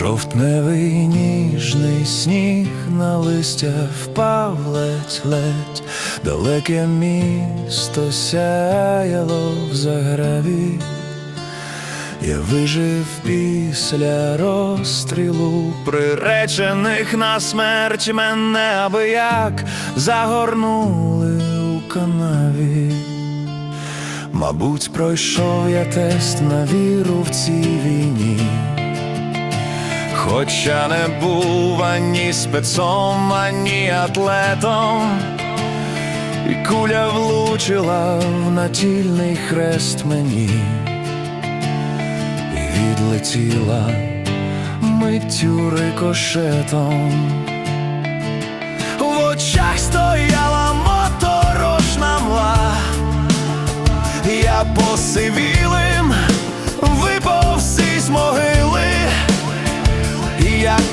Жовтневий ніжний сніг на листя впав ледь-ледь, далеке місто сяяло в заграві. Я вижив після розстрілу, приречених на смерть мене аби як загорнули у канаві. Мабуть, пройшов я тест на віру в цій війні. Хоча не був ані спецом, ані атлетом, і куля влучила в натільний хрест мені, і відлетіла миттю рикошетом. В очах стояла моторошна мла, я посивілим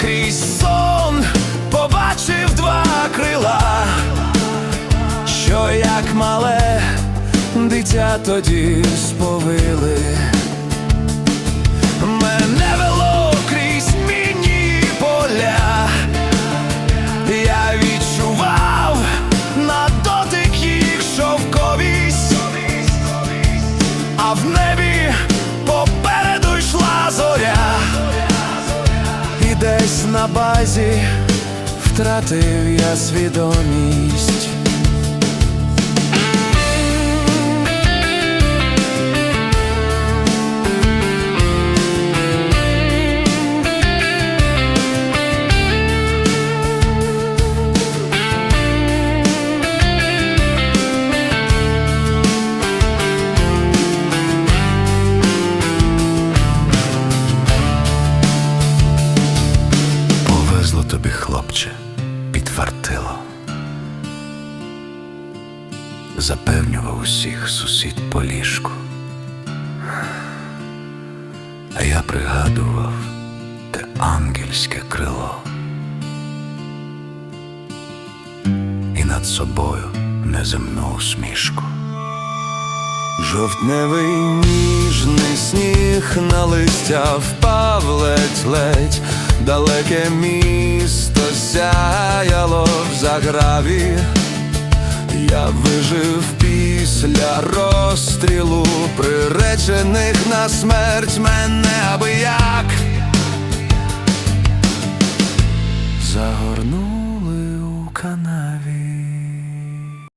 крізь сон побачив два крила, що як мале дитя тоді сповили. Десь на базі втратив я свідомість. Запевнював усіх сусід по ліжку. А я пригадував те ангельське крило. І над собою неземну усмішку. Жовтневий ніжний сніг на листя впав ледь-ледь, далеке місто сяяло в заграві. Я вижив після розстрілу, приречених на смерть мене аби